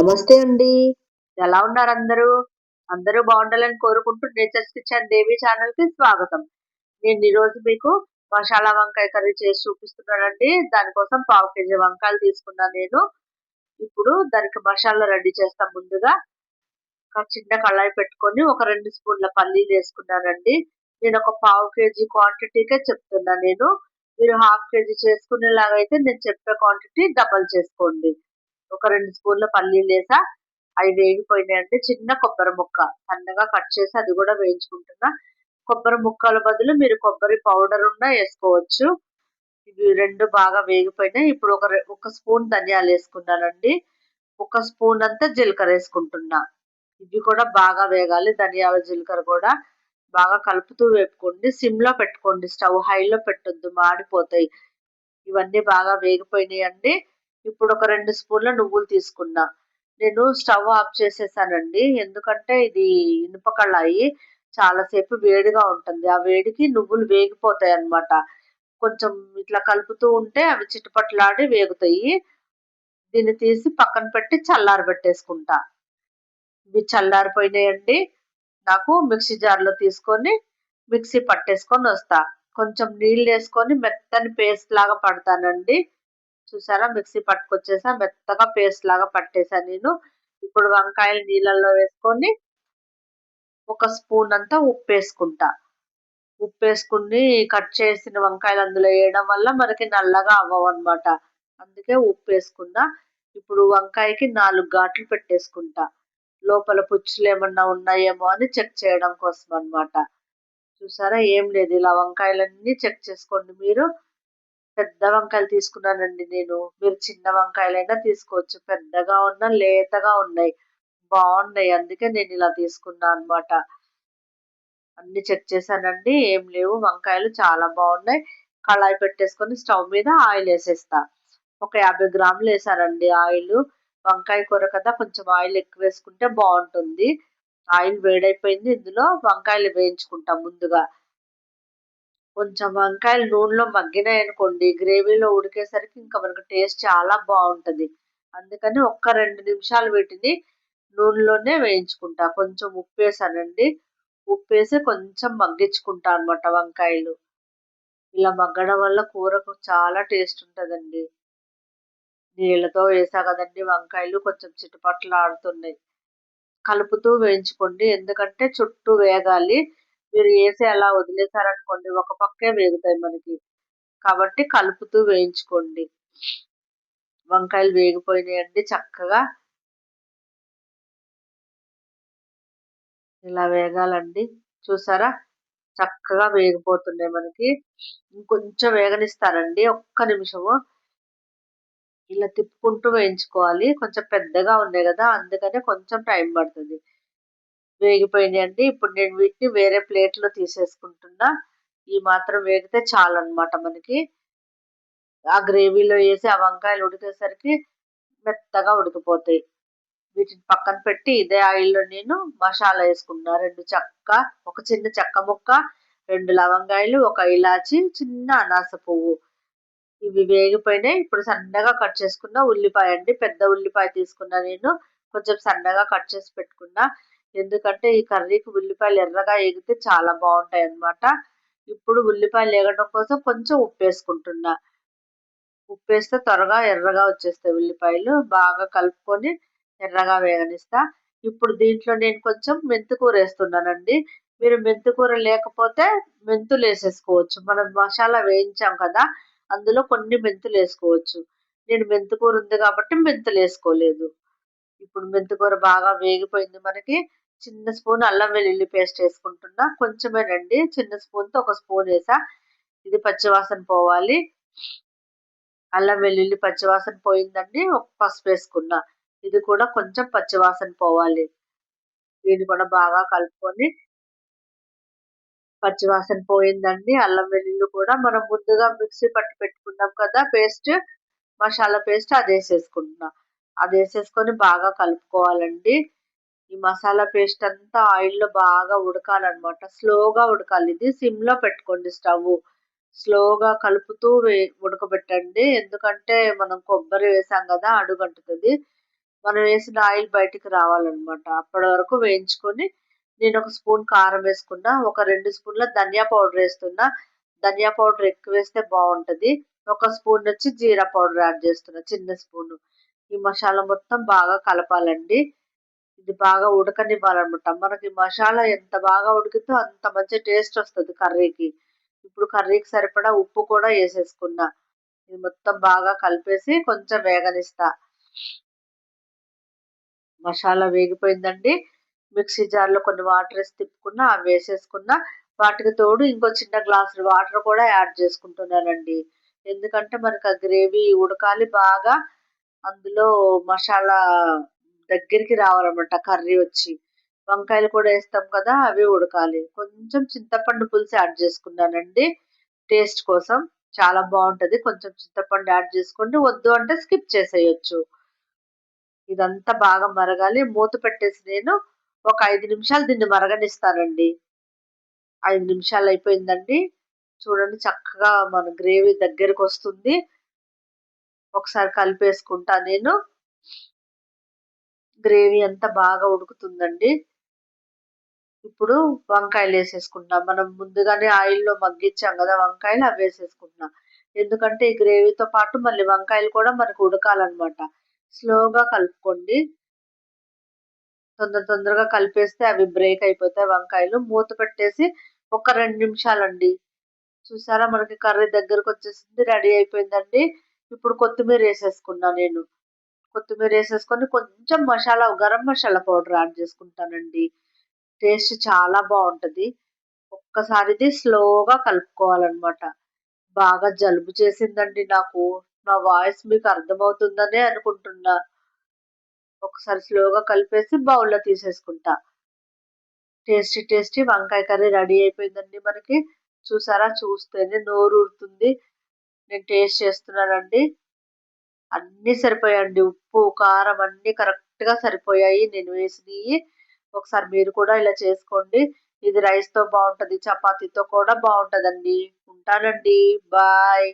నమస్తే అండి. ఎలా ఉన్నారు అందరూ? అందరూ బాగుండాలని కోరుకుంటూ నేచర్స్ కిచెన్ దేవి ఛానల్కి స్వాగతం. నేను ఈరోజు రోజు మీకు మసాలా వంకాయ కర్రీ చేసి చూపిస్తున్నానండి. దానికోసం పావు కేజీ వంకాయలు తీసుకున్నాను నేను. ఇప్పుడు దానికి మసాలా రెడీ చేస్తాం ముందుగా. ఒక చిన్న కళాయి పెట్టుకొని ఒక రెండు స్పూన్ల పల్లీలు వేసుకున్నానండి. నేను ఒక పావు కేజీ క్వాంటిటీకే చెప్తున్నా నేను. మీరు హాఫ్ కేజీ చేసుకునేలాగా అయితే నేను చెప్పే క్వాంటిటీ డబల్ చేసుకోండి. ఒక రెండు స్పూన్ల పల్లీలు వేసా. అవి వేగిపోయినాయి అంటే చిన్న కొబ్బరి ముక్క. సన్నగా కట్ చేసి అది కూడా వేయించుకుంటున్నా. కొబ్బరి ముక్కల బదులు మీరు కొబ్బరి పౌడర్ ఉన్నా వేసుకోవచ్చు. ఇవి రెండు బాగా వేగిపోయినాయి. ఇప్పుడు ఒక ఒక స్పూన్ ధనియాలు వేసుకున్నానండి. ఒక స్పూన్ అంతా జీలకర్ర వేసుకుంటున్నా. ఇవి కూడా బాగా వేగాలి. ధనియాల జీలకర్ర కూడా బాగా కలుపుతూ వేపుకోండి. సిమ్లో పెట్టుకోండి. స్టవ్ హైలో పెట్టొద్దు. మాడిపోతాయి. ఇవన్నీ బాగా వేగిపోయినాయి అండి ఇప్పుడు ఒక రెండు స్పూన్ల నువ్వులు తీసుకున్నా. నేను స్టవ్ ఆఫ్ చేసేసానండి. ఎందుకంటే ఇది ఇనుప కళాయి. చాలాసేపు వేడిగా ఉంటుంది. ఆ వేడికి నువ్వులు వేగిపోతాయి అన్నమాట. కొంచెం ఇట్లా కలుపుతూ ఉంటే అవి చిట్టుపట్లాడి వేగుతాయి. దీన్ని తీసి పక్కన పెట్టి చల్లారి పెట్టేసుకుంటా ఇవి చల్లారిపోయినాయండి. నాకు మిక్సీ జార్లో తీసుకొని మిక్సీ పట్టేసుకొని వస్తా. కొంచెం నీళ్ళు వేసుకొని మెత్తని పేస్ట్ లాగా పడతానండి. చూసారా? మిక్సీ పట్టుకొచ్చేసా. మెత్తగా పేస్ట్ లాగా పట్టేసా నేను. ఇప్పుడు వంకాయలు నీళ్ళల్లో వేసుకొని ఒక స్పూన్ అంతా ఉప్పు వేసుకుంటా ఉప్పు వేసుకుని కట్ చేసిన వంకాయలు అందులో వేయడం వల్ల మనకి నల్లగా అవ్వవు అనమాట అందుకే ఉప్పు వేసుకున్నా ఇప్పుడు వంకాయకి నాలుగు ఘాట్లు పెట్టేసుకుంటా. లోపల పుచ్చులు ఏమన్నా ఉన్నాయేమో అని చెక్ చేయడం కోసం అనమాట చూసారా? ఏం లేదు. ఇలా వంకాయలన్నీ చెక్ చేసుకోండి మీరు. పెద్ద వంకాయలు తీసుకున్నానండి నేను. మీరు చిన్న వంకాయలైనా తీసుకోవచ్చు. పెద్దగా ఉన్న లేతగా ఉన్నాయి. బాగున్నాయి. అందుకే నేను ఇలా తీసుకున్నా అనమాట అన్ని చెక్ చేశానండి. ఏం లేవు. వంకాయలు చాలా బాగున్నాయి. కళాయి పెట్టేసుకొని స్టవ్ మీద ఆయిల్ వేసేస్తా. ఒక యాభై గ్రాములు వేసానండి ఆయిల్. వంకాయ కూర కదా కొంచెం ఆయిల్ ఎక్కువ వేసుకుంటే బాగుంటుంది. ఆయిల్ వేడైపోయింది. ఇందులో వంకాయలు వేయించుకుంటాం ముందుగా. కొంచెం వంకాయలు నూనెలో మగ్గినాయి అనుకోండి గ్రేవీలో ఉడికేసరికి ఇంకా మనకు టేస్ట్ చాలా బాగుంటుంది. అందుకని ఒక్క రెండు నిమిషాలు వీటిని నూనెలోనే వేయించుకుంటా. కొంచెం ఉప్పు వేసానండి ఉప్పు వేసి కొంచెం మగ్గించుకుంటా అనమాట వంకాయలు. ఇలా మగ్గడం వల్ల కూరకు చాలా టేస్ట్ ఉంటుందండి. నీళ్ళతో వేసా కదండి వంకాయలు కొంచెం చిటుపట్లు ఆడుతున్నాయి కలుపుతూ వేయించుకోండి. ఎందుకంటే చుట్టూ వేగాలి. మీరు వేసి అలా వదిలేసారనుకోండి ఒక పక్కే వేగుతాయి మనకి. కాబట్టి కలుపుతూ వేయించుకోండి. వంకాయలు వేగిపోయినాయండి చక్కగా. ఇలా వేగాలండి. చూసారా? చక్కగా వేగిపోతున్నాయి మనకి. ఇంకొంచెం వేగనిస్తారండి ఒక్క నిమిషము. ఇలా తిప్పుకుంటూ వేయించుకోవాలి. కొంచెం పెద్దగా ఉన్నాయి కదా అందుకనే కొంచెం టైం పడుతుంది. వేగిపోయినాయండి ఇప్పుడు నేను వీటిని వేరే ప్లేట్లో తీసేసుకుంటున్నా. ఈ మాత్రం వేగితే చాలు అనమాట మనకి. ఆ గ్రేవీలో వేసి ఆ వంకాయలు ఉడికేసరికి మెత్తగా ఉడికిపోతాయి. వీటిని పక్కన పెట్టి ఇదే ఆయిల్లో నేను మసాలా వేసుకున్నా. రెండు చెక్క ఒక చిన్న చెక్క ముక్క రెండు లవంగాయలు ఒక ఇలాచి చిన్న అనాస పువ్వు. ఇవి వేగిపోయినాయి. ఇప్పుడు సన్నగా కట్ చేసుకున్న ఉల్లిపాయ అండి. పెద్ద ఉల్లిపాయ తీసుకున్నా నేను. కొంచెం సన్నగా కట్ చేసి పెట్టుకున్నా. ఎందుకంటే ఈ కర్రీకి ఉల్లిపాయలు ఎర్రగా ఎగితే చాలా బాగుంటాయి అన్నమాట ఇప్పుడు ఉల్లిపాయలు ఎగడం కోసం కొంచెం ఉప్పు వేసుకుంటున్నా ఉప్పు వేస్తే త్వరగా ఎర్రగా వచ్చేస్తాయి ఉల్లిపాయలు. బాగా కలుపుకొని ఎర్రగా వేగనిస్తా. ఇప్పుడు దీంట్లో నేను కొంచెం మెంతికూర వేస్తున్నానండి. మీరు మెంతికూర లేకపోతే మెంతులు వేసేసుకోవచ్చు. మనం మసాలా వేయించాం కదా అందులో కొన్ని మెంతులు వేసుకోవచ్చు. నేను మెంతికూర ఉంది కాబట్టి మెంతులు వేసుకోలేదు. ఇప్పుడు మెంతికూర బాగా వేగిపోయింది మనకి. చిన్న స్పూన్ అల్లం వెల్లుల్లి పేస్ట్ వేసుకుంటున్నా. కొంచెమేనండి చిన్న స్పూన్తో ఒక స్పూన్ వేసా. ఇది పచ్చివాసన పోవాలి. అల్లం వెల్లుల్లి పచ్చివాసన పోయిందండి. ఒక పసుపు వేసుకున్నా. ఇది కూడా కొంచెం పచ్చివాసన పోవాలి. దీన్ని కూడా బాగా కలుపుకొని పచ్చివాసన పోయిందండి. అల్లం వెల్లుల్లి కూడా మనం ముందుగా మిక్సీ పట్టి పెట్టుకున్నాం కదా పేస్ట్ మసాలా పేస్ట్ అది వేసేసుకుంటున్నా. అది వేసేసుకొని బాగా కలుపుకోవాలండి. ఈ మసాలా పేస్ట్ అంతా ఆయిల్లో బాగా ఉడకాలన్నమాట. స్లోగా ఉడకాలి. ఇది సిమ్లో పెట్టుకోండి స్టవ్ స్లోగా కలుపుతూ వే ఉడకబెట్టండి. ఎందుకంటే మనం కొబ్బరి వేసాం కదా అడుగంటుతుంది. మనం వేసిన ఆయిల్ బయటికి రావాలన్నమాట. అప్పటి వరకు వేయించుకొని నేను ఒక స్పూన్ కారం వేసుకున్నా ఒక రెండు స్పూన్ల ధనియా పౌడర్ వేస్తున్నా. ధనియా పౌడర్ ఎక్కువ వేస్తే బాగుంటుంది. ఒక స్పూన్ వచ్చి జీరా పౌడర్ యాడ్ చేస్తున్నా చిన్న స్పూన్. ఈ మసాలా మొత్తం బాగా కలపాలండి. ఇది బాగా ఉడకనివ్వాలన్నమాట. మనకి మసాలా ఎంత బాగా ఉడికితే అంత మంచి టేస్ట్ వస్తుంది కర్రీకి. ఇప్పుడు కర్రీకి సరిపడా ఉప్పు కూడా వేసేసుకున్నా. ఇది మొత్తం బాగా కలిపేసి కొంచెం వేగనిస్తా. మసాలా వేగిపోయిందండి. మిక్సీ జార్లో కొన్ని వాటర్ వేసి తిప్పుకున్నా అవి వేసేసుకున్నా. వాటికి తోడు ఇంకో చిన్న గ్లాసు వాటర్ కూడా యాడ్ చేసుకుంటున్నానండి. ఎందుకంటే మనకు ఆ గ్రేవీ ఉడకాలి బాగా. అందులో మసాలా దగ్గరికి రావాలన్నమాట కర్రీ వచ్చి. వంకాయలు కూడా వేస్తాం కదా అవి ఉడకాలి. కొంచెం చింతపండు పులుసు యాడ్ చేసుకున్నానండి టేస్ట్ కోసం. చాలా బాగుంటది. కొంచెం చింతపండు యాడ్ చేసుకోండి. వద్దు అంటే స్కిప్ చేసేయచ్చు. ఇదంతా బాగా మరగాలి. మూత పెట్టేసి నేను ఒక ఐదు నిమిషాలు దీన్ని మరగనిస్తానండి. ఐదు నిమిషాలు అయిపోయిందండి. చూడండి చక్కగా మన గ్రేవీ దగ్గరకు వస్తుంది ఒకసారి కలిపేసుకుంటా నేను. గ్రేవీ అంతా బాగా ఉడుకుతుందండి. ఇప్పుడు వంకాయలు వేసేసుకుంటున్నాం. మనం ముందుగానే ఆయిల్లో మగ్గించాం కదా వంకాయలు అవి వేసేసుకుంటున్నాం. ఎందుకంటే ఈ గ్రేవీతో పాటు మళ్ళీ వంకాయలు కూడా మనకు ఉడకాలన్నమాట. స్లోగా కలుపుకోండి. తొందర తొందరగా కలిపేస్తే అవి బ్రేక్ అయిపోతాయి వంకాయలు. మూత పెట్టేసి ఒక రెండు నిమిషాలండి. చూసారా మనకి కర్రీ దగ్గరకు వచ్చేసింది రెడీ అయిపోయిందండి. ఇప్పుడు కొత్తిమీర వేసేసుకున్నా నేను. కొత్తిమీర వేసేసుకొని కొంచెం మసాలా గరం మసాలా పౌడర్ యాడ్ చేసుకుంటానండి. టేస్ట్ చాలా బాగుంటుంది. ఒక్కసారి ఇది స్లోగా కలుపుకోవాలన్నమాట. బాగా జలుబు చేసిందండి నాకు. నా వాయిస్ మీకు అర్థమవుతుందనే అనుకుంటున్నా. ఒకసారి స్లోగా కలిపేసి బౌల్లో తీసేసుకుంటా. టేస్టీ టేస్టీ వంకాయ కర్రీ రెడీ అయిపోయిందండి మనకి. చూసారా? చూస్తేనే నోరు ఊరుతుంది నేను టేస్ట్ చేస్తున్నానండి. అన్నీ సరిపోయాయండి. ఉప్పు కారం అన్నీ కరెక్ట్గా సరిపోయాయి. నేను వేసినవి ఒకసారి మీరు కూడా ఇలా చేసుకోండి. ఇది రైస్తో బాగుంటుంది చపాతీతో కూడా బాగుంటుందండి. ఉంటానండి. బాయ్